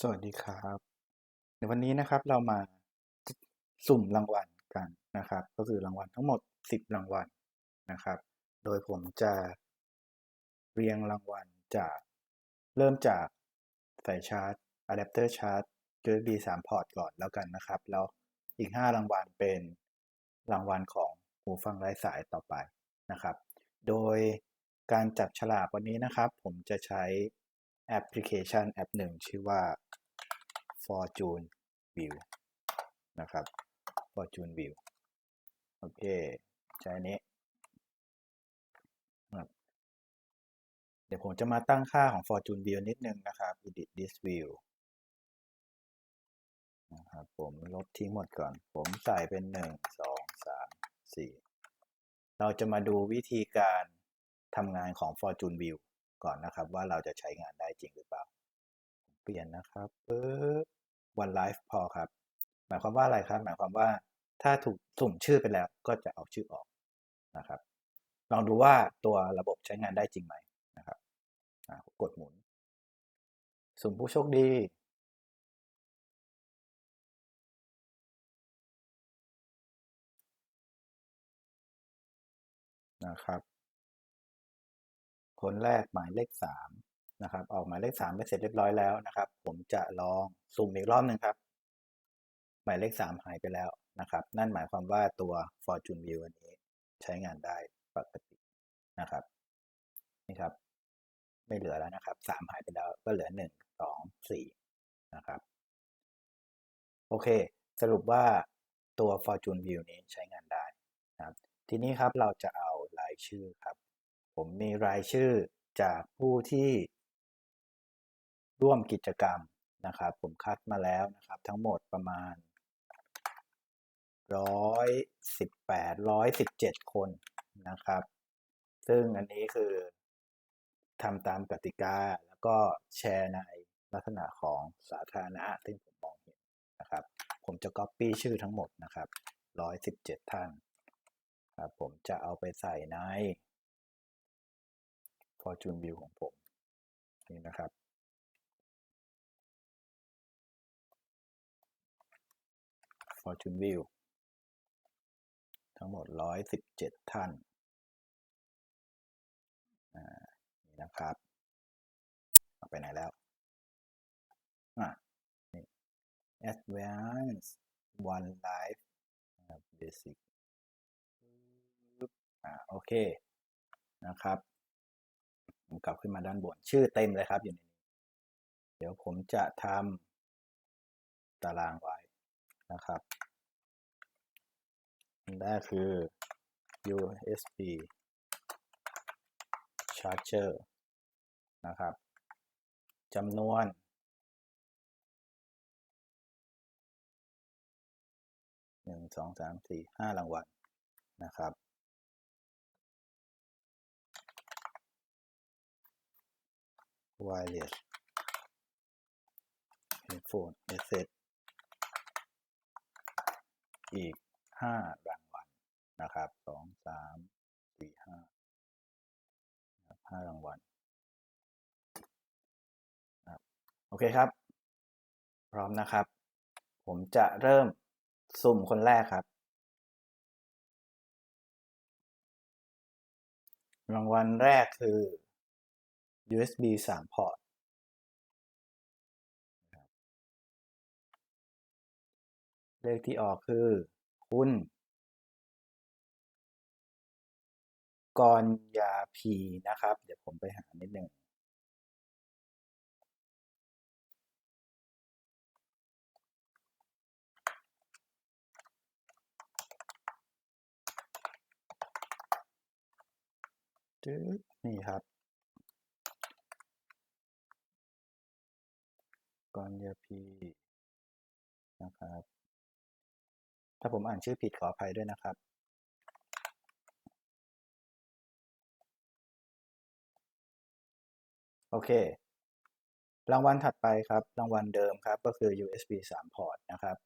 สวัสดีครับในวันนี้นะครับเรามาสุ่มรางวัลกันนะครับ ก็คือรางวัลทั้งหมด 10 รางวัลนะครับ โดยผมจะเรียงรางวัลจากเริ่มจากสายชาร์จอะแดปเตอร์ชาร์จ USB 3 พอร์ตก่อนแล้วกันนะครับ แล้วอีก 5 รางวัลเป็นรางวัลของหูฟังไร้สายต่อไปนะครับ โดยการจับฉลากวันนี้นะครับ ผมจะใช้แอปพลิเคชันแอปหนึ่งชื่อว่า Fortune View นะครับ Fortune View โอเค ใช้อันนี้ครับเดี๋ยวผมจะมาตั้งค่าของ Fortune View นิดนึงนะครับ Edit this view นะครับผมลบทิ้งหมดก่อน ผมใส่เป็น 1 2 3 4 เราจะมาดูวิธีการทำงานของ Fortune View ก่อนนะครับ ว่าเราจะใช้งานได้จริงหรือเปล่า เปลี่ยนนะครับปึ๊บ one life พอครับ หมายความว่าอะไรครับ หมายความว่าถ้าถูกสุ่มชื่อไปแล้วก็จะเอาชื่อออกนะครับ ลองดูว่าตัวระบบใช้งานได้จริงไหมนะครับกดหมุน สุ่มผู้โชคดีนะครับ คนแรกหมายเลขสาม นะครับออกหมายเลขสามไปเสร็จเรียบร้อยแล้วนะครับ ผมจะลองสุ่มอีกรอบหนึ่งครับ หมายเลขสามหายไปแล้วนะครับ นั่นหมายความว่าตัว Fortune View อันนี้ใช้งานได้ปกตินะครับนี่ครับ ไม่เหลือแล้วนะครับสามหายไปแล้วก็เหลือหนึ่งสองสี่นะครับ โอเค สรุปว่าตัว Fortune View นี้ใช้งานได้นะครับทีนี้ครับเราจะเอารายชื่อครับ ผมมีรายชื่อจากผู้ที่ ร่วมกิจกรรมนะครับ ผมคัดมาแล้วนะครับ ทั้งหมดประมาณร้อยสิบแปดร้อยสิบเจ็ดคนนะครับ ซึ่งอันนี้คือทำตามกติกาแล้วก็แชร์ในลักษณะของสาธารณะซึ่งผมมองเห็นนะครับ ผมจะ Copy ชื่อทั้งหมดนะครับร้อยสิบเจ็ดท่านครับผมจะเอาไปใส่ใน Fortune View ของผม นี่นะครับ Fortune View ทั้งหมด 117 ท่านนี่นะครับเอาไปไหนแล้วอะนี่ Advanced One Life Basic อ่าโอเคนะครับผมกลับขึ้นมาด้านบน ชื่อเต็มเลยครับอยู่ในนี้ เดี๋ยวผมจะทำตารางไว้ นะครับอันแรกคือ USB charger นะครับจำนวนหนึ่งสองสามสี่ห้ารางวัลนะครับ wireless headphone headset อีกห้ารางวัลนะครับสองสามสี่ห้าห้ารางวัลโอเคครับ พร้อมนะครับ ผมจะเริ่มสุ่มคนแรกครับ รางวัลแรกคือ USB 3 พอร์ต เลขที่ออกคือ คุณ กรยาพีนะครับ เดี๋ยวผมไปหานิดหนึ่งนี่ครับกรยาพีนะครับ ถ้าผมอ่านชื่อผิดขออภัยด้วยนะครับ โอเค รางวัลถัดไปครับ รางวัลเดิมครับ ก็คือ USB 3 พอร์ตนะครับ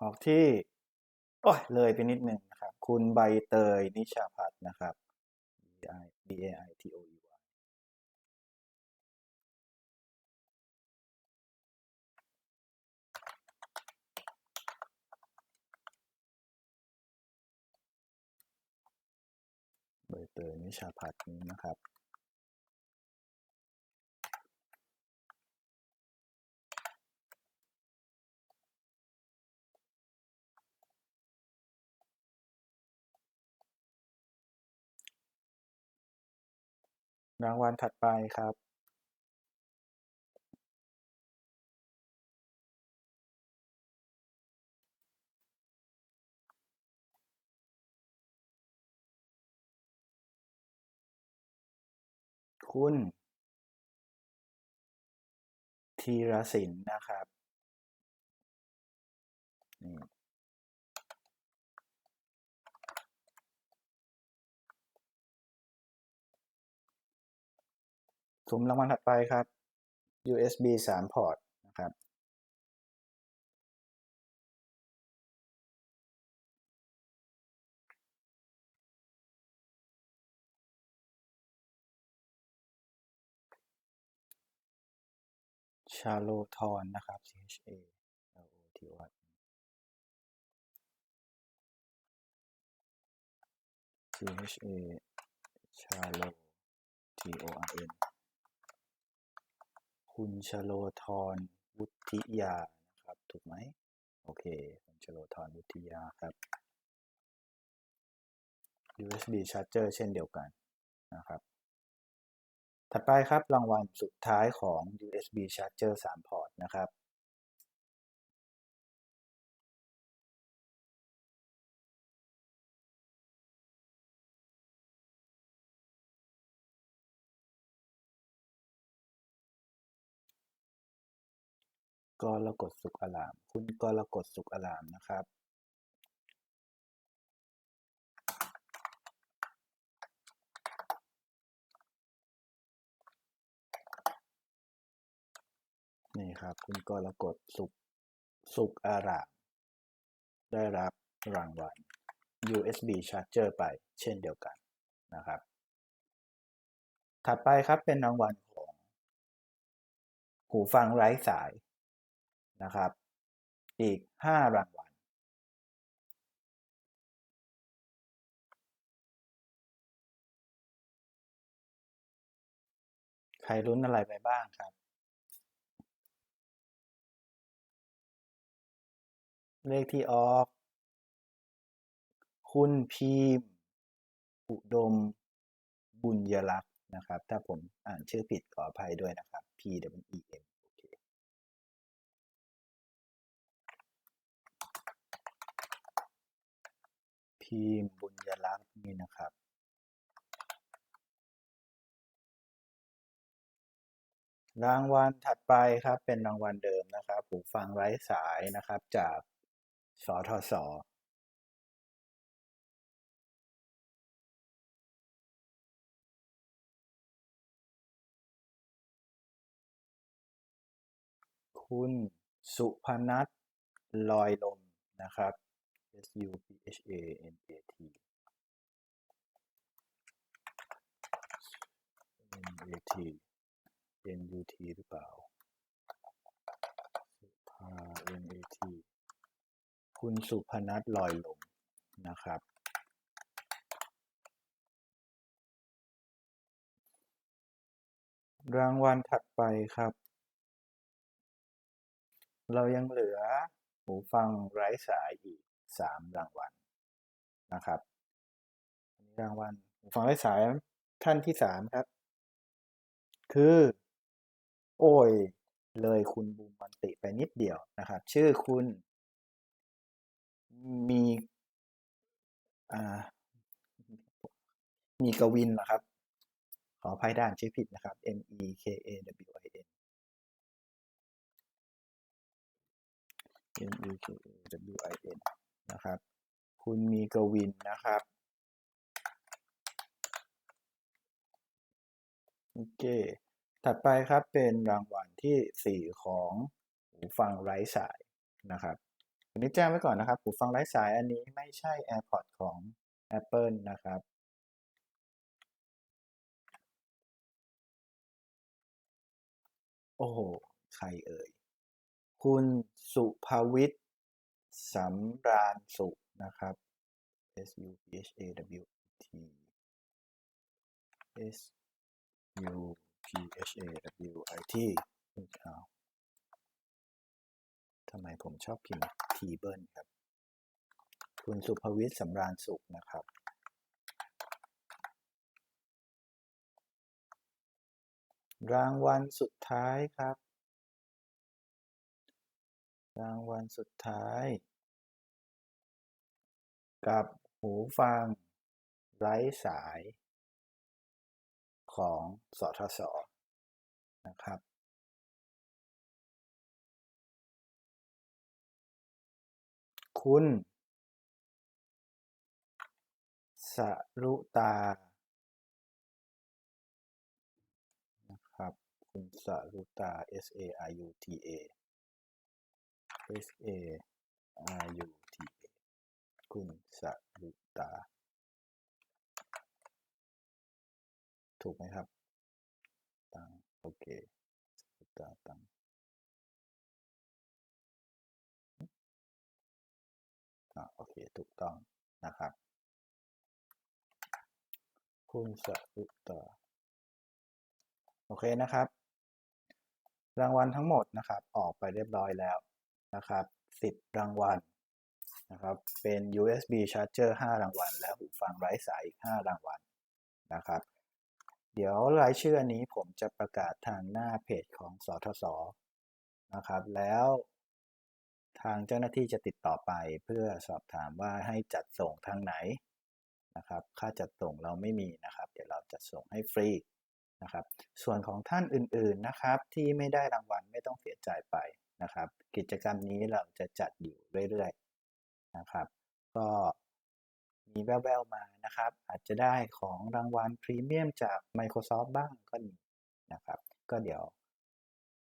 ออกที่ โอ้ยเลยไปนิดหนึ่ง คุณใบเตยนิชาพัฒนะครับ bai T O E Y ใบเตยนิชาพัฒน์นี้นะครับ รางวัลถัดไปครับคุณธีรศิลป์นะครับนี่ สุ่มรางวัลถัดไปครับ USB 3 พอร์ตนะครับ ชาโลทอนนะครับ C H A L O T O N T H A ชาโล T O R N คุณชโลธรวุฒิยานะครับ ถูกไหมโอเค คุณชโลธรวุฒิยาครับ USB charger เช่นเดียวกันนะครับ ถัดไปครับรางวัลสุดท้ายของ USB charger 3 พอร์ตนะครับ กรกฎสุขอาราม คุณกรกฎสุขอารามนะครับ นี่ครับ คุณกรกฎสุขสุขอาราม ได้รับรางวัล USB charger ไปเช่นเดียวกันนะครับ ถัดไปครับเป็นรางวัลของ หูฟังไร้สาย นะครับ อีก 5 รางวัลใครลุ้นอะไรไปบ้างครับ เลขที่ออก คุณพีมอุดมบุญยลักษ์นะครับ ถ้าผมอ่านชื่อผิดขออภัยด้วยนะครับ P W E M โอเคพีมบุญยลักษณ์นี่นะครับรางวัลถัดไปครับเป็นรางวัลเดิมนะครับหูฟังไร้สายนะครับจากสทศคุณสุพนัทลอยลมนะครับ S U P H A N A T N A T N U T หรือเปล่าสุภา N A T คุณสุพนัทลอยลมนะครับ รางวัลถัดไปครับ เรายังเหลือหูฟังไร้สายอีก 3 รางวัลนะครับรางวัลฟังไร้สายท่านที่ 3 ครับ คือ โอ้ย เลยคุณบูมมันติไปนิดเดียวนะครับ ชื่อคุณ มีอ่ามีกวินเหรอครับ ขออภัยด้านชื่อผิดนะครับ M E K A W I N M E K A W I N นะครับ คุณมีกวินนะครับโอเค ถัดไปครับเป็นรางวัลที่ 4 ของหูฟังไร้สายนะครับอันนี้แจ้งไว้ก่อนนะครับหูฟังไร้สายอันนี้ไม่ใช่ AirPods ของ Apple นะครับ โอ้โห ใครเอ่ย คุณสุภวิทย์ สำราญสุขนะครับ S U P H A W T S U P H A W I T อ้าวทำไมผมชอบพิมพ์ทีเบิลครับ คุณสุภวิทย์สำราญสุขนะครับรางวัลสุดท้ายครับ รางวัลสุดท้าย กับหูฟังไร้สายของสทศนะครับ คุณสรุตานะครับ คุณสรุตา S A R U T A S A R U T A คุณสรุตา ถูกไหมครับ ตัง โอเคสรุตาตังอ่าโอเค ถูกต้องนะครับ คุณสรุตา โอเคนะครับ รางวัลทั้งหมดนะครับ ออกไปเรียบร้อยแล้วนะครับ10รางวัล นะครับ เป็น USB charger 5 รางวัล และหูฟังไร้สายอีก 5 รางวัลนะครับ เดี๋ยวรายชื่ออันนี้ผมจะประกาศทางหน้าเพจของสทศนะครับ แล้วทางเจ้าหน้าที่จะติดต่อไปเพื่อสอบถามว่าให้จัดส่งทางไหนนะครับ ค่าจัดส่งเราไม่มีนะครับ เดี๋ยวเราจัดส่งให้ฟรีนะครับ ส่วนของท่านอื่นๆนะครับที่ไม่ได้รางวัลไม่ต้องเสียใจไปนะครับ กิจกรรมนี้เราจะจัดอยู่เรื่อยๆ นะครับ ก็มีแว่วๆมานะครับ อาจจะได้ของรางวัลพรีเมียมจาก Microsoft บ้างก็มีนะครับ ก็เดี๋ยว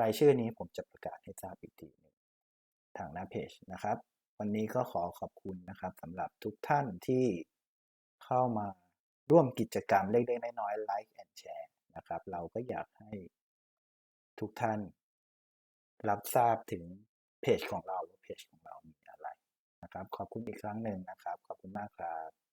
รายชื่อนี้ผมจะประกาศให้ทราบอีกทีนึงทางหน้าเพจนะครับ วันนี้ก็ขอขอบคุณนะครับสำหรับทุกท่านที่เข้ามาร่วมกิจกรรมเล็กๆน้อยๆ Like and Share นะครับ เราก็อยากให้ทุกท่านรับทราบถึงเพจของเราเพจของ นะครับ ขอบคุณอีกครั้งหนึ่งนะครับ ขอบคุณมากครับ